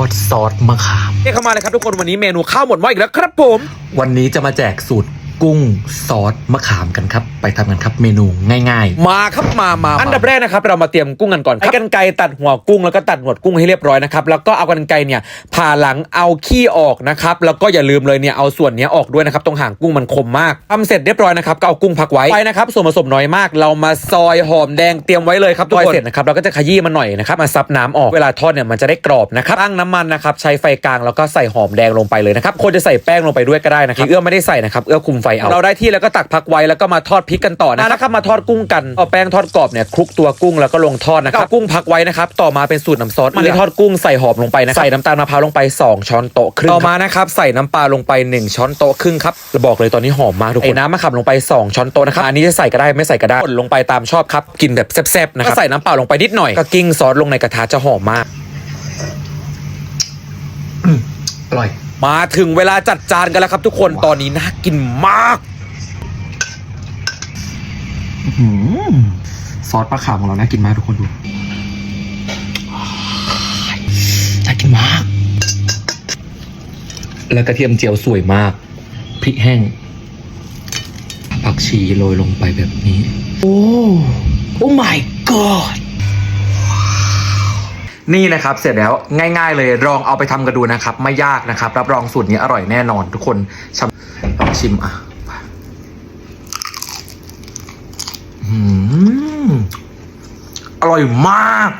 อดซอสมะขามเรียกเข้ามาเลยครับทุกคนวันนี้เมนูข้าวหมดหม้ออีกแล้วครับผม วันนี้จะมาแจกสูตร กุ้งซอสมะขามกันครับ ไปทำกันครับเมนูง่ายมาครับมามาอันดับแรกนะครับ เรามาเตรียมกุ้งกันก่อนใช้กันไกรตัดหัวกุ้งแล้วก็ตัดหนวดกุ้งให้เรียบร้อยนะครับแล้วก็เอากันไกรเนี่ยผ่าหลังเอาขี้ออกนะครับแล้วก็อย่าลืมเลยเนี่ยเอาส่วนเนี้ยออกด้วยนะครับตรงหางกุ้งมันคมมากทำเสร็จเรียบร้อยนะครับก็เอากุ้งพักไว้ไปนะครับส่วนผสมน้อยมาก เรามาซอยหอมแดงเตรียมไว้เลยครับทุกคนเสร็จนะครับเราก็จะขยี้มันหน่อยนะครับมาซับน้ำออกเวลาทอดเนี่ยมันจะได้กรอบนะครับตั้งน้ำมันนะครับใช้ไฟกลางแล้วก็ใส่หอมแดงลงไปเลยนะครับคนจะใส่แป้งลงไปด้วยก็ได้นะครับเอื้อไม่ได้ใส่นะครับเอื้อคุมไฟเอาเราได้ที่แล้วก็ตักพักไว้แล้วก็มาทอดพริกกันต่อนะครับมาทอดกุ้งกันเอาแป้งทอดกรอบเนี่ยคลุกตัวกุ้งแล้วก็ลงทอดนะครับเอากุ้งพักไว้นะครับต่อมาเป็นสูตรน้ำซอสมันทอดกุ้งใส่หอมลงไปนะครับใส่น้ำตาลมะพร้าวลงไป 2 ช้อนโต๊ะครึ่งต่อมานะครับใส่น้ำปลาลงไป 1 ช้อนโต๊ะครึ่งครับเราบอกเลยตอนนี้หอมมากทุกคนไอ้น้ำมะขามลงไป 2 ช้อนโต๊ะนะครับอันนี้จะใส่ก็ได้ไม่ใส่ก็ได้กดลงไปตามชอบครับกินแบบแซ่บๆนะครับก็ใส่น้ำเปล่าลงไปนิดหน่อยก็กิ้งซอสลงในกระทะจะหอมมากๆอืมอร่อย มาถึงเวลาจัดจานกันแล้วครับทุกคนตอนนี้น่ากินมากซอสมะขามของเราน่ากินมากทุกคนดูน่ากินมาก แล้วกระเทียมเจียวสวยมาก พริกแห้ง ผักชีโรยลงไปแบบนี้ โอ้ โอ้ my god นี่นะครับเสร็จแล้วง่าย ๆ เลยลองเอาไปทำกันดูนะครับ ไม่ยากนะครับ รับรองสูตรนี้อร่อยแน่นอน ทุกคนชมลองชิมอะอร่อยมาก